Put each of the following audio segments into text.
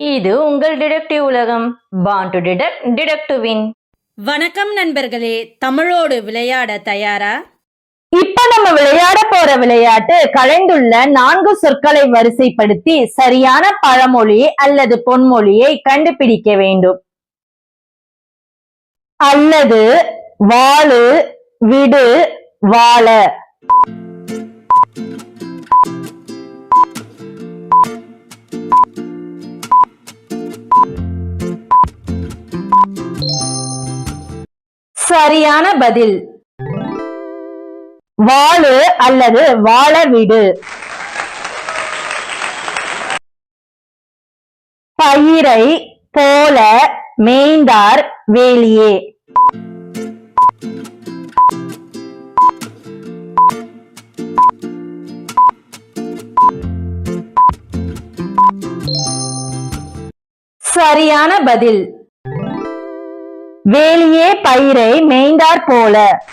இது உங்கள் டிடெக்டிவ் உலகம். Born to detect detect to win வணக்கம் நண்பர்களே தமிழோடு விளையாட தயாரா? இப்ப நம்ம விளையாட போற விளையாட்டு கலைந்துள்ள நான்கு சொற்களை வரிசைப்படுத்தி சரியான பழமொழி அல்லது பொன்மொழியை கண்டுபிடிக்க வேண்டும். அல்லது வாழு விடு வாழ. சரியான பதில். வாழு அல்லது வாழ வீடு. பயிரை போல மேய்ந்தார் வேலியே. சரியான பதில். வேலியே பயிரை மேய்ந்தார் போல.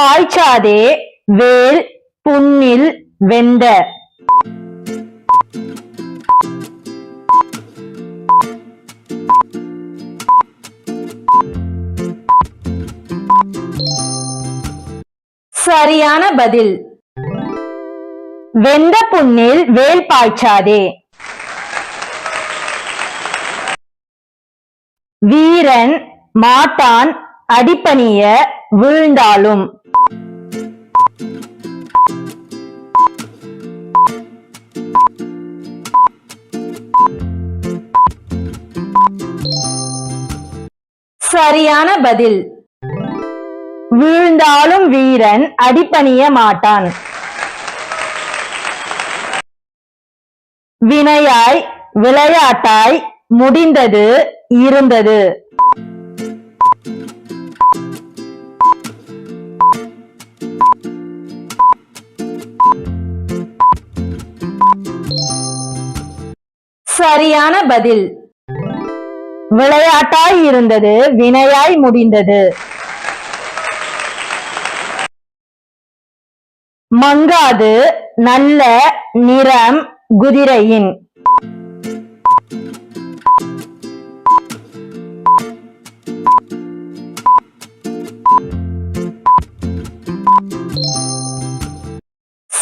பாய்ச்சாதே வேல் புண்ணில் வெந்த. சரியான பதில். வெந்த புண்ணில் வேல் பாய்ச்சாதே. வீரன் மாட்டான் அடிபணிய வீழ்ந்தாலும். சரியான பதில். வீழ்ந்தாலும் வீரன் அடிபணிய மாட்டான். வினையாய் விளையாட்டாய் முடிந்தது இருந்தது. சரியான பதில். விளையாட்டாய் இருந்தது வினையாய் முடிந்தது. மங்காது நல்ல நிறம் குதிரையின்.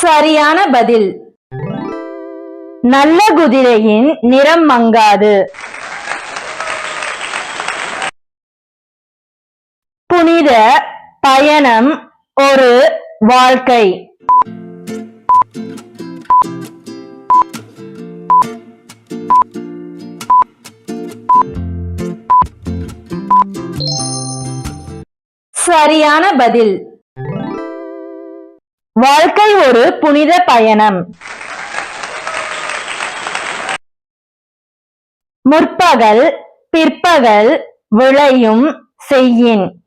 சரியான பதில். நல்ல குதிரையின் நிறம் மங்காது. புனித பயணம் ஒரு வாழ்க்கை. சரியான பதில். வாழ்க்கை ஒரு புனித பயணம். முற்பகல் பிற்பகல் விளையும் செய்யின்.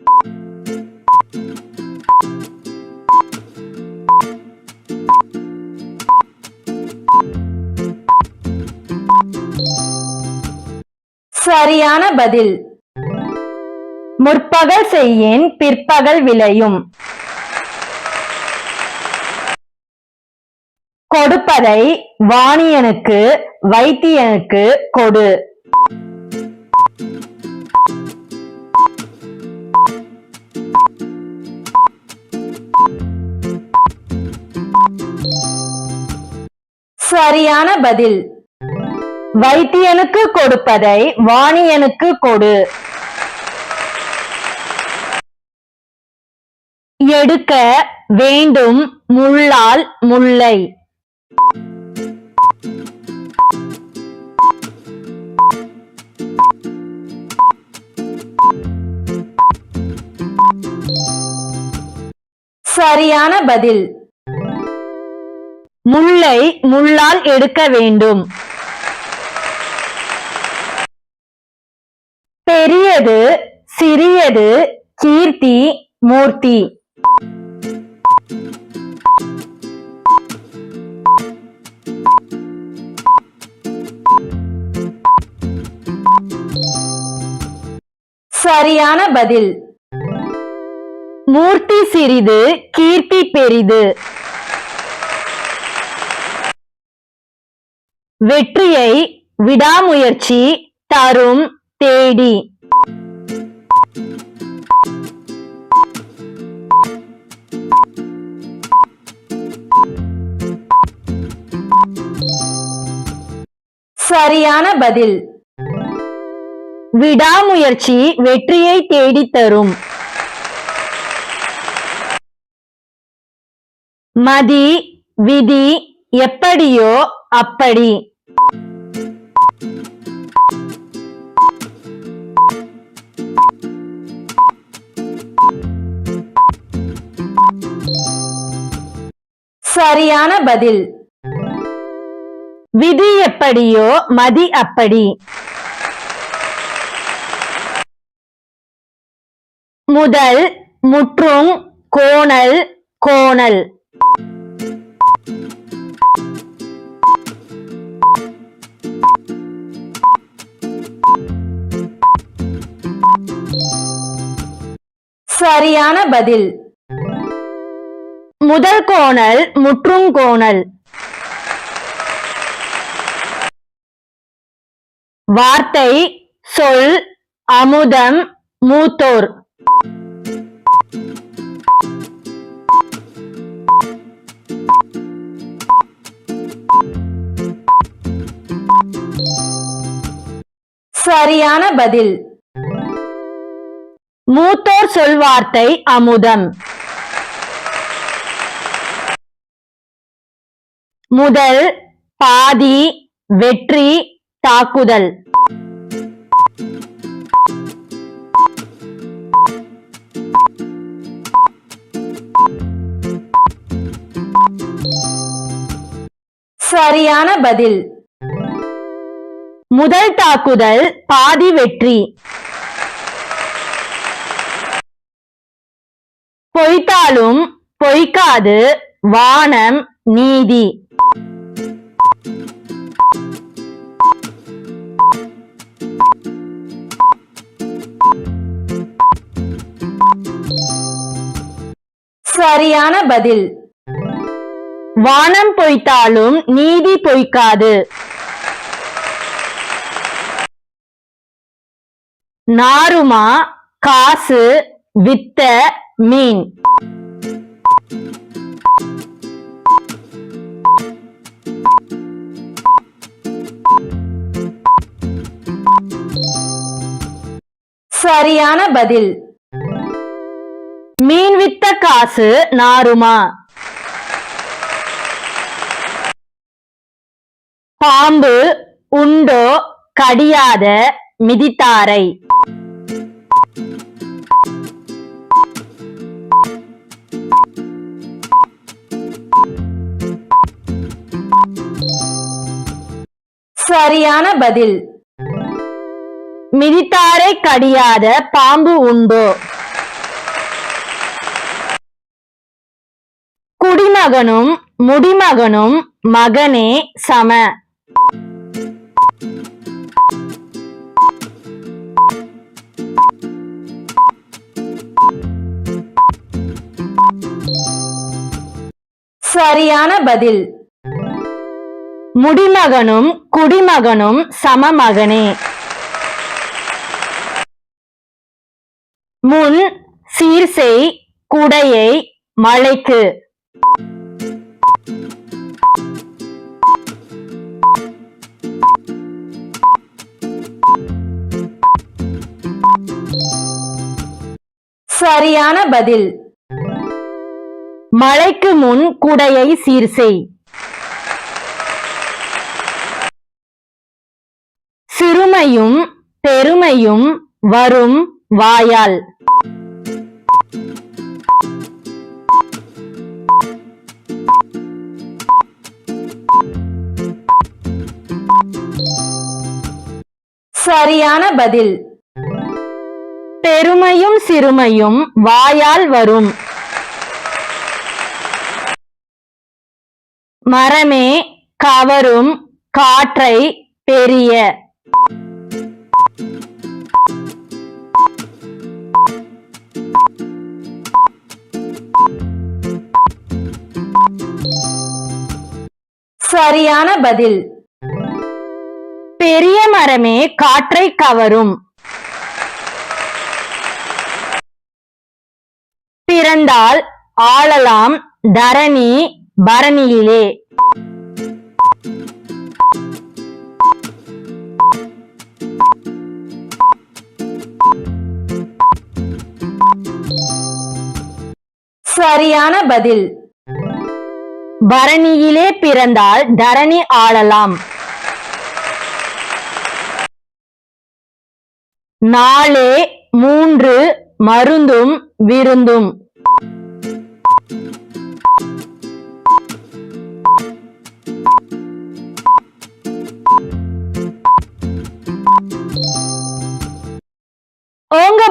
சரியான பதில். முற்பகல் செய்யின் பிற்பகல் விளையும். கொடுப்பதை வாணியனுக்கு வைத்தியனுக்கு கொடு. சரியான பதில். வைத்தியனுக்கு கொடுப்பதை வாணியனுக்கு கொடு. எடுக்க வேண்டும் முள்ளால் முல்லை. சரியான பதில். முல்லை முள்ளால் எடுக்க வேண்டும். பெரியது சிறியது கீர்த்தி மூர்த்தி. சரியான பதில். மூர்த்தி சிறிது கீர்த்தி பெரிது. வெற்றியை விடாமுயற்சி தரும் தேடி. சரியான பதில். விடாமுயற்சி வெற்றியை தேடித் மதி விதி எப்படியோ அப்படி. சரியான பதில். விதி எப்படியோ மதி அப்படி. முதல் முற்றும் கோணல் கோணல். சரியான பதில். முதல் கோணல் முற்றும் கோணல். வார்த்தை சொல் அமுதம் மூத்தோர். சரியான பதில். மூத்தோர் சொல்வார்த்தை அமுதம். முதல் பாதி வெற்றி தாக்குதல். சரியான பதில். முதல் தாக்குதல் பாதி வெற்றி. பொய்த்தாலும் பொய்க்காது வானம் நீதி. சரியான பதில். வானம் பொய்த்தாலும் நீதி பொய்க்காது. நாருமா காசு வித்த மீன்? சரியான பதில். மீன் வித்த காசு நாருமா? பாம்பு உண்டோ கடியாத மிதித்தாரை. சரியான பதில். மிதித்தாரை கடியாத பாம்பு உண்டோ? குடிமகனும் முடிமகனும் மகனே சம. சரியான பதில். முடிமகனும் குடிமகனும் சமமகனே. முன் சீர்செய் குடையை மழைக்கு. சரியான பதில். மழைக்கு முன் குடையை சீர்செய் சிறுமையும் பெருமையும் வரும் வாயால். சரியான பதில். பெருமையும் சிறுமையும் வாயால் வரும். மரமே கவரும் காற்றை பெரிய. சரியான பதில். பெரிய மரமே காற்றை கவரும். பிறந்தால் ஆளலாம் தரணி பரணியிலே. சரியான பதில். பரணியிலே பிறந்தால் தரணி ஆளலாம். நாளே மூன்று மருந்தும் விருந்தும்.